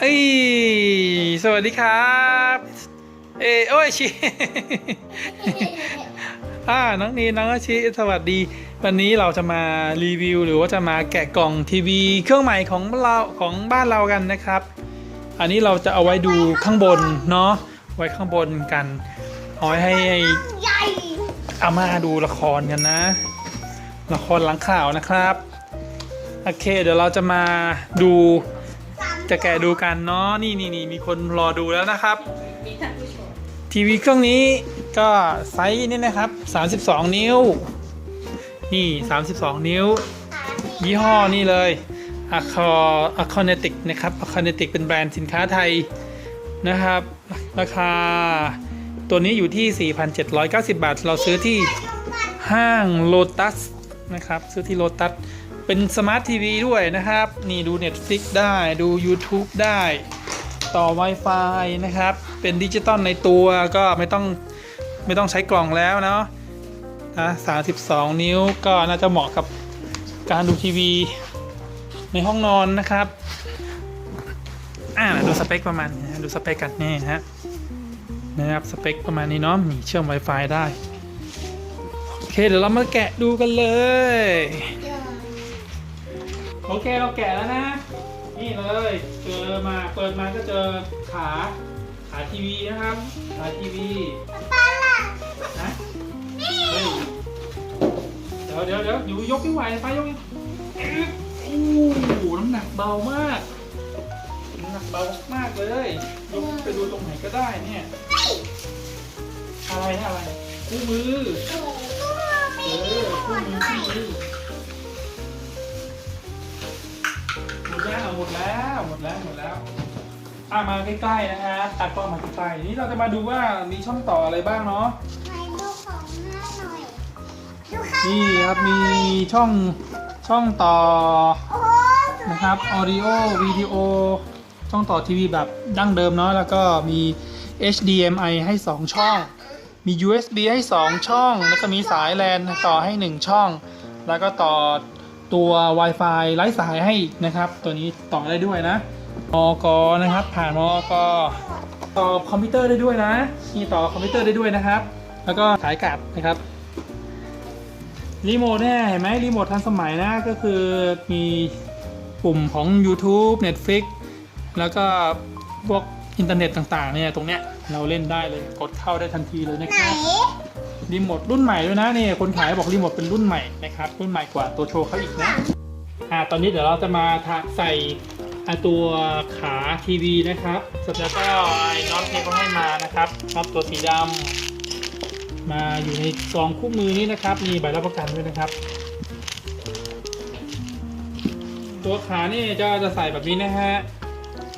เอ้ยสวัสดีครับ เอโอ้ยชิอ่าน้องนีน้องอาชิสวัสดี วันนี้เราจะมารีวิว หรือว่าจะมาแกะกล่องทีวี เครื่องใหม่ของเราของบ้านเรากันนะครับ อันนี้เราจะเอาไว้ดูข้างบนเนาะไว้ข้างบนกันเอาไว้ให้อามาดูละครกันนะ ละครหลังข่าวนะครับโอเค เดี๋ยวเราจะมาดู จะแกะดูกันเนาะนี่นี่นี่มีคนรอดูแล้วนะครับ มีท่านผู้ชมทีวีเครื่องนี้ก็ไซส์นี่นะครับ 32 นิ้ว นี่ 32 นิ้ว ยี่ห้อนี่เลยอะคออะคอนเนติกนะครับอะคอนเนติกเป็นแบรนด์สินค้าไทยนะครับ ราคาตัวนี้อยู่ที่ 4,790 บาท เราซื้อที่ห้างโ o ตัสนะครับ ซื้อที่โ o ตัส เป็นสมาร์ททีวีด้วยนะครับ นี่ดู Netflix ได้ดู YouTube ได้ ต่อ Wi-Fi นะครับ เป็นดิจิตอลในตัวก็ไม่ต้องไม่ต้องใช้กล่องแล้วเนาะนะ32 นิ้วก็น่าจะเหมาะกับการดูทีวี ในห้องนอนนะครับอ่าดูสเปคประมาณนี้ดูสเปคกันนี่ฮะนะครับสเปคประมาณนี้เนาะมีเชื่อม Wi-Fi ได้ โอเค เดี๋ยวเรามาแกะดูกันเลย โอเคเราแกะแล้วนะ นี่เลยเจอมาเปิดมาก็เจอขาขาทีวีนะครับขาทีวีปลาล่ะนะเฮ้ยเดี๋ยวเดี๋ยวเดี๋ยวอยู่ยกไม่ไหวไปยกโอ้โหน้ำหนักเบามากน้ำหนักเบามากเลยยกไปดูตรงไหนก็ได้เนี่ยอะไรนะอะไรคู่มือเออคู่มือคู่มือ หมดแล้วหมดแล้วหมดแล้วหมดแล้วอะมาใกล้ๆนะฮะตัดกล้องมาใกล้ๆนี่เราจะมาดูว่ามีช่องต่ออะไรบ้างเนาะไหนดูของหน้าหน่อยดูข้างนี่ครับมีช่องช่องต่อโอ้โหนะครับ audio วิดีโอช่องต่อทีวีแบบดั้งเดิมเนาะแล้วก็มี HDMI ให้ 2 ช่อง มี USB ให้ 2 ช่อง แล้วก็มีสายแลนต่อให้ 1 ช่อง แล้วก็ต่อ ตัว Wi-Fi ไร้สายให้นะครับ ตัวนี้ต่อได้ด้วยนะมอกนะครับ ผ่านมอกต่อคอมพิวเตอร์ได้ด้วยนะนี่ต่อคอมพิวเตอร์ได้ด้วยนะครับ แล้วก็สายกลับนะครับรีโมทเนี่ยเห็นไหมรีโมททันสมัยนะก็คือมีปุ่มของ YouTube Netflix แล้วก็พวกอินเทอร์เน็ตต่างๆเนี่ยตรงเนี้ยเราเล่นได้เลยกดเข้าได้ทันทีเลยนะครับ รีโมทรุ่นใหม่ด้วยนะนี่คนขายบอกรีโมทเป็นรุ่นใหม่นะครับรุ่นใหม่กว่าตัวโชว์เขาอีกนะอ่าตอนนี้เดี๋ยวเราจะมาทาใส่ตัวขาทีวีนะครับสแล้วก็ไอ้น็อตที่เขาให้มานะครับน็อตตัวสีดำมาอยู่ในซองคู่มือนี้นะครับ มีใบรับประกันด้วยนะครับ ตัวขานี่จะจะใส่แบบนี้นะฮะ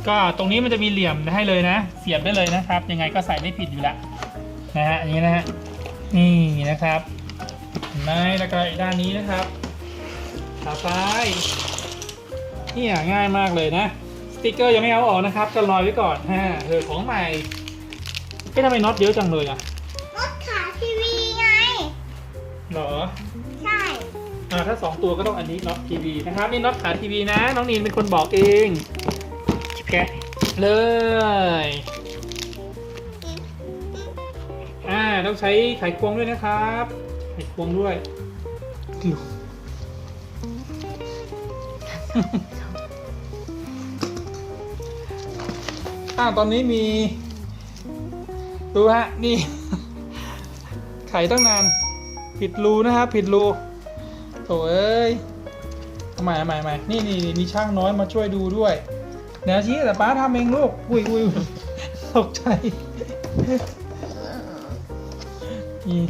ก็ตรงนี้มันจะมีเหลี่ยมให้เลยนะ เสียบได้เลยนะครับ ยังไงก็ใส่ไม่ผิดอยู่แล้วนะฮะอันนี้นะฮะ นี่นะครับเห็นไหมแล้วก็อีกด้านนี้นะครับขาซ้ายนี่ง่ายมากเลยนะ สติกเกอร์ยังไม่เอาออกนะครับจะลอยไว้ก่อนฮะเออของใหม่เอ๊ะทำไมน็อตเยอะจังเลยอะรถขาทีวีไงเหรอ ใช่อ่าถ้าสองตัวก็ต้องอันนี้น็อตทีวีนะครับนี่น็อตขาทีวีนะ น้องนีนเป็นคนบอกเองแกะเลย อ่าต้องใช้ไขควงด้วยนะครับ ไขควงด้วยกิวอ่าตอนนี้มี ดูฮะ นี่ ไขตั้งนาน ผิดรูนะครับ ผิดรูโถเอ้ยเอาใหม่ใหม่ใหม่นี่นี่นี่มีช่างน้อยมาช่วยดูด้วยเดี๋ยวชี้แต่ป้าทำเองลูก อุ้ยอุ้ยอุ้ยตกใจ นี่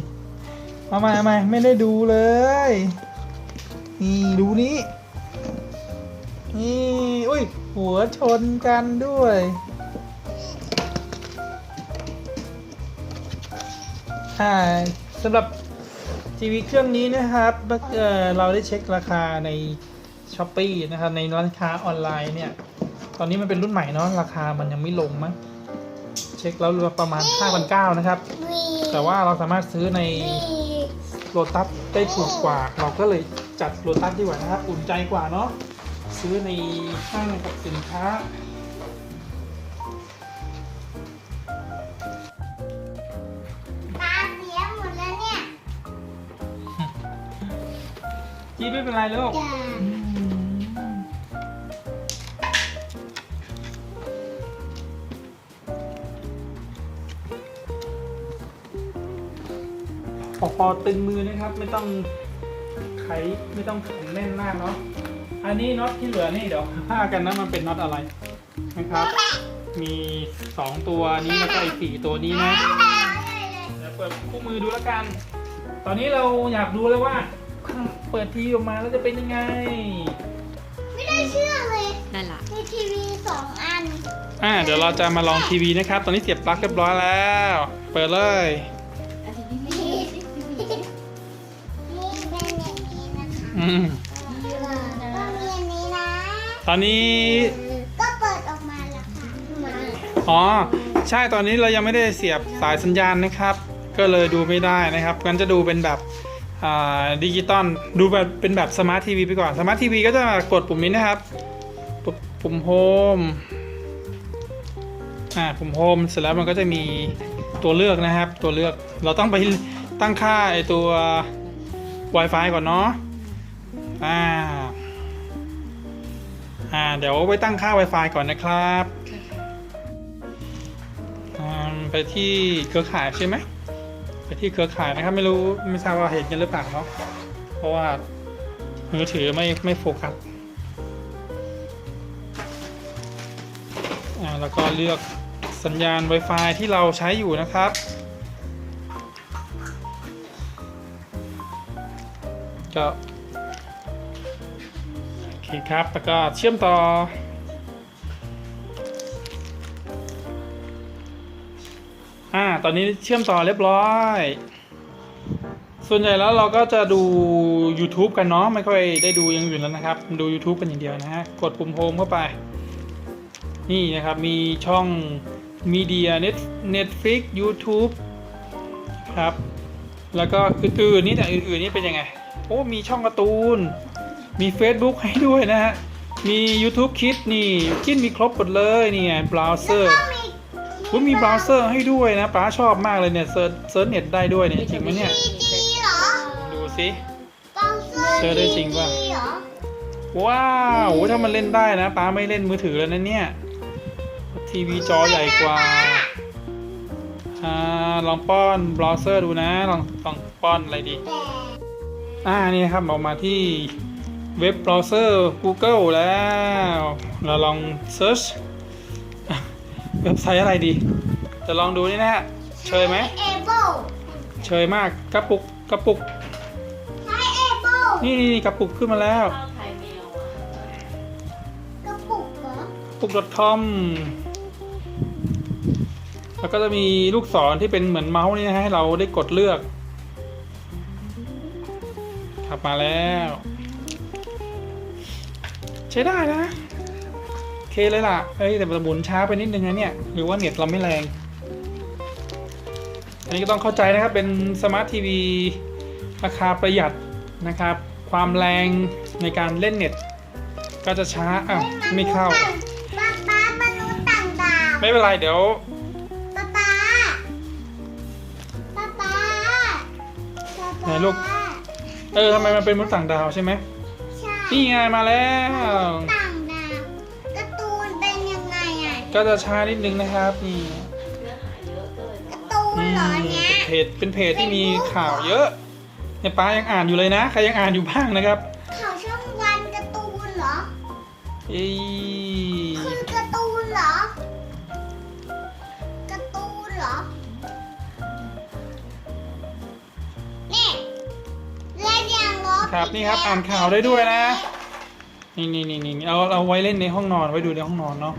เอาใหม่เอาใหมไม่ได้ดูเลย นี่ดูนี้ นี่อุ้ย หัวชนกันด้วย อ่าสำหรับทีวีเครื่องนี้นะครับเอ่อเราได้เช็คราคาใน s h อ p e e นะครับในร้านค้าออนไลน์เนี่ย ตอนนี้มันเป็นรุ่นใหม่เนาะราคามันยังไม่ลงมั้ง เช็คแล้วประมาณ 5,900 นะครับ แต่ว่าเราสามารถซื้อในโลตัสได้ถูกกว่า เราก็เลยจัดโลตัสที่ว่านะครับ อุ่นใจกว่าเนาะ ซื้อในห้างกับสินค้าจีไม่เป็นไรลูก พอพอตึงมือนะครับ ไม่ต้องไขไม่ต้องแข็งแน่นมากเนาะอันนี้น็อตที่เหลือนี่เดี๋ยวผ้ากันนะมันเป็นน็อตอะไรนะครับ มีสองตัวนี้แล้วก็อีกสี่ตัวนี้นะเดี๋ยวเปิดคู่มือดูแล้วกัน ตอนนี้เราอยากดูเลยว่า เปิดทีวีออกมาแล้วจะเป็นยังไง ไม่ได้เชื่อเลยนั่นล่ะมีทีวีสองอัน อ่าเดี๋ยวเราจะมาลองทีวีนะครับ ตอนนี้เสียบปลั๊กเรียบร้อยแล้ว เปิดเลย อืมก็มีอันนี้นะ ตอนนี้ ก็เปิดออกมาแล้วค่ะมาอ๋อ ใช่ตอนนี้เรายังไม่ได้เสียบสายสัญญาณนะครับ ก็เลยดูไม่ได้นะครับงั้นจะดูเป็นแบบอ่าดิจิตอลดูแบบเป็นแบบสมาร์ททีวีไปก่อนสมาร์ททีวีก็จะกดปุ่มนี้นะครับปุ่มปุ่มโฮมอ่าปุ่มโฮมเสร็จแล้วมันก็จะมีตัวเลือกนะครับ ตัวเลือกเราต้องไปตั้งค่าไอตัว Wi-Fi ก่อนเนาะ อ่า อ่า เดี๋ยวไปตั้งค่า Wi-Fi ก่อนนะครับอืมไปที่เครือข่ายใช่ไหมไปที่เครือข่ายนะครับ ไม่รู้ไม่ทราบว่าเห็นกันหรือเปล่าเนาะเพราะว่ามือถือไม่ไม่โฟกัสอ่าแล้วก็เลือกสัญญาณ Wi-Fi ที่เราใช้อยู่นะครับ ก็โอ เคครับ แล้วก็เชื่อมต่อ อ่า ตอนนี้เชื่อมต่อเรียบร้อย ส่วนใหญ่แล้วเราก็จะดู YouTube กันเนาะ ไม่ค่อยได้ดูย่างอื่นแล้วนะครับ ดู YouTube กันอย่างเดียวนะฮะ กดปุ่มโฮมเข้าไป นี่นะครับ มีช่อง Media Net Netflix YouTube ครับ แล้วก็อื่นๆนี่แต่อื่นๆนี่เป็นยังไง โอ้ มีช่องการ์ตูน มี Facebook ให้ด้วยนะฮะ มี YouTube Kids นี่คิดมีครบหมดเลยนี่ไงเบราว์เซอร์ก็มีคุณมีเบราว์เซอร์ให้ด้วยนะป้าชอบมากเลยเนี่ยเซิร์ชเซิร์ชเน็ตได้ด้วยเนี่ยจริงไหมเนี่ย ดีดีเหรอดูสิเบราว์เซอร์เจอได้จริงป่ะดีเหรอว้าวโอ้ถ้ามันเล่นได้นะป้าไม่เล่นมือถือแล้วนะเนี่ยทีวีจอใหญ่กว่าอ่าลองป้อนเบราว์เซอร์ดูนะลองลองป้อนอะไรดีแต่อ่านี่นะครับออกมาที่ เว็บเบราว์เซอร์ Google แล้ว เราลองเซิร์ชอะเว็บไซต์อะไรดี จะลองดูนี่นะฮะ เชยไหมเอเบิลเชยมากกระปุกกระปุกใช้เอเบิลนี่นี่นี่กระปุกขึ้นมาแล้วข้าวไข่แมวอะกระปุกเหรอปุก .com แล้วก็จะมีลูกศรที่เป็นเหมือนเมาส์นี่นะฮะให้เราได้กดเลือก ขับมาแล้วใช้ได้นะโอเคเลยล่ะเอ้ยแต่มันหมุนช้าไปนิดนึงนะเนี่ย หรือว่าเน็ตเราไม่แรง อันนี้ก็ต้องเข้าใจนะครับ เป็นสมาร์ททีวีราคาประหยัดนะครับ ความแรงในการเล่นเน็ต ก็จะช้าอ้าวไม่เข้าป้าป้ามนุษย์ต่างดาวไม่เป็นไรเดี๋ยวป้าป้าป้าป้าป้าไหนลูก เออทำไมมันเป็นมนุษย์ต่างดาวใช่ไหมใช่ นี่ไงมาแล้ว ต่างดาวการ์ตูนเป็นยังไงอะก็จะช้านิดนึงนะครับนี่เนื้อหาเยอะก็เลยแบกาบร์ว่าตูนอืเหรอมเนี้ยเพจเป็นเพจที่มีข่าวเยอะเนี่ยป้ายังอ่านอยู่เลยนะ ใครยังอ่านอยู่บ้างนะครับ ข่าวช่องวันการ์ตูนเหรอ เอ้ย ครับนี่ครับอ่านข่าวได้ด้วยนะ นี่นี่นี่นี่เอาเอาไว้เล่นในห้องนอนไว้ดูในห้องนอนเนาะ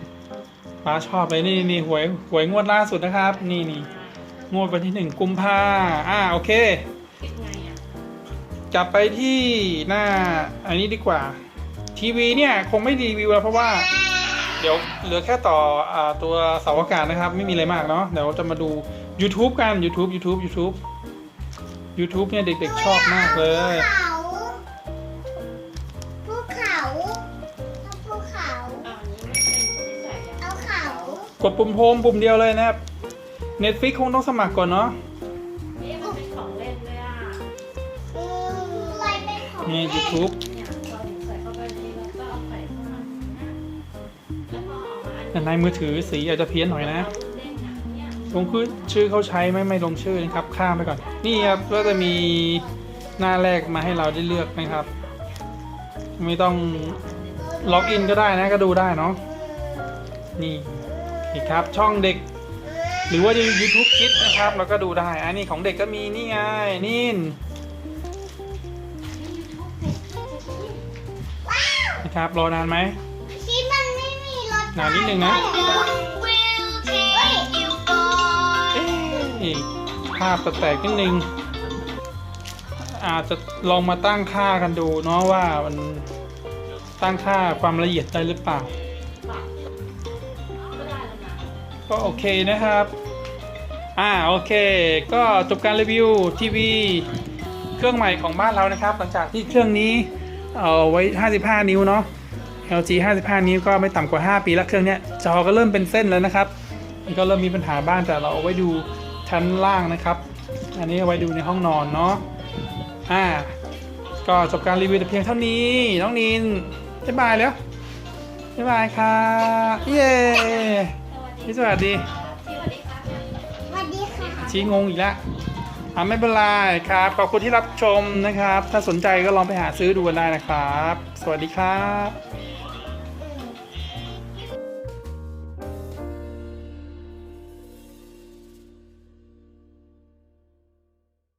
ป้าชอบเลยนี่นี่หวยหวยงวดล่าสุดนะครับ นี่นี่งวดวันที่หนึ่งกุมภาอ่าโอเคเป็นไงอะกลับไปที่หน้าอันนี้ดีกว่า ทีวีเนี่ยคงไม่รีวิวแล้วเพราะว่า เดี๋ยวเหลือแค่ต่ออตัวเสาอากาศนะครับ ไม่มีอะไรมากเนาะเดี๋ยวจะมาดู YouTube กัน YouTube YouTube YouTube YouTube เนี่ยเด็กๆชอบมากเลย กดปุ่มโฮมปุ่มเดียวเลยนะครับ Netflix คงต้องสมัครก่อนเนาะนี่มันเป็นของเล่นด้วยอะอืมอะไรเป็นของนี่ YouTube เนี่ยพอหนูใส่เข้าไปในนี้แล้วก็เอาใส่เข้ามาแล้วพอออกมาอันแต่ในมือถือสีอาจจะเพี้ยนหน่อยนะเด้งอะเนี่ยลงคือชื่อเขาใช้ไหม่ไม่ลงชื่อนะครับ ข้ามไปก่อน นี่ครับก็จะมีหน้าแรกมาให้เราได้เลือกนะครับ ไม่ต้องล็อกอินก็ได้นะก็ดูได้เนาะนี่โอเคครับ ช่องเด็ก หรือว่าจะ YouTube Kids นะครับเราก็ดูได้ อันนี้ของเด็กก็มีนี่ไงนี่ว้าวนะครับรอนานไหมที่มันไม่มีรถนานนิดนึงนะ will take you far เอ๊ะภาพแตกๆนิดนึงอาจจะลองมาตั้งค่ากันดูเนาะว่ามันตั้งค่าความละเอียดได้หรือเปล่า ก็โอเคนะครับ อ่าโอเค ก็จบการรีวิวทีวีเครื่องใหม่ของบ้านเรานะครับ หลังจากที่เครื่องนี้เอาไว้ 55 นิ้วเนาะ LG 55 นิ้วก็ไม่ต่ำกว่า 5 ปีแล้วเครื่องเนี้ยจอก็เริ่มเป็นเส้นแล้วนะครับมันก็เริ่มมีปัญหาบ้างแต่เราเอาไว้ดูชั้นล่างนะครับ อันนี้เอาไว้ดูในห้องนอนเนาะ อ่า ก็จบการรีวิวแต่เพียงเท่านี้ น้องนินบ๊ายบายแล้วบ๊ายบายค่ะ เย้ พี่สวัสดีสวัสดีครับสวัสดีค่ะชี้งงอีกแล้วอ่าไม่เป็นไรครับ ขอบคุณที่รับชมนะครับ ถ้าสนใจก็ลองไปหาซื้อดูกันได้นะครับ สวัสดีครับ